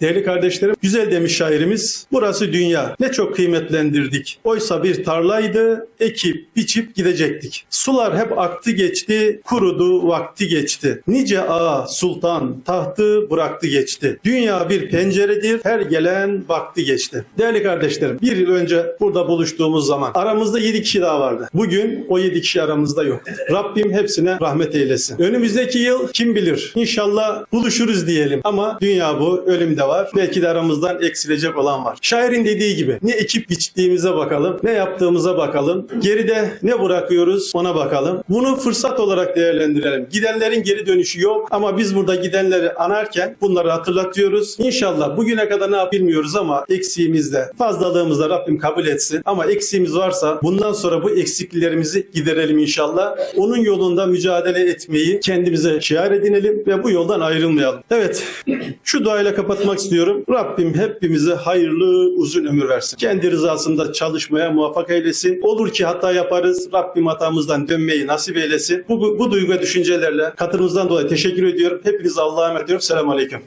Değerli kardeşlerim, güzel demiş şairimiz, burası dünya. Ne çok kıymetlendirdik. Oysa bir tarlaydı, ekip, biçip gidecektik. Sular hep aktı geçti, kurudu, vakti geçti. Nice ağa, sultan, tahtı bıraktı geçti. Dünya bir penceredir, her gelen vakti geçti. Değerli kardeşlerim, bir yıl önce burada buluştuğumuz zaman aramızda yedi kişi daha vardı. Bugün o yedi kişi aramızda yok. Rabbim hepsine rahmet eylesin. Önümüzdeki yıl kim bilir? İnşallah buluşuruz diyelim. Ama dünya bu, ölüm de var. Belki de aramızdan eksilecek olan var. Şairin dediği gibi ne ekip biçtiğimize bakalım, ne yaptığımıza bakalım. Geride ne bırakıyoruz ona bakalım. Bunu fırsat olarak değerlendirelim. Gidenlerin geri dönüşü yok ama biz burada gidenleri anarken bunları hatırlatıyoruz. İnşallah bugüne kadar ne yap bilmiyoruz ama eksiğimizde, fazlalığımızda Rabbim kabul etsin. Ama eksiğimiz varsa bundan sonra bu eksikliklerimizi giderelim inşallah. Onun yolunda mücadele etmeyi kendimize şiar edinelim ve bu yoldan ayrılmayalım. Evet, şu duayla kapatmak istiyorum. Rabbim hepimize hayırlı uzun ömür versin. Kendi rızasında çalışmaya muvaffak eylesin. Olur ki hata yaparız. Rabbim hatamızdan dönmeyi nasip eylesin. Bu, bu, bu duygu ve düşüncelerle katılımınızdan dolayı teşekkür ediyorum. Hepinize Allah'a emanet ediyorum. Selamun Aleyküm.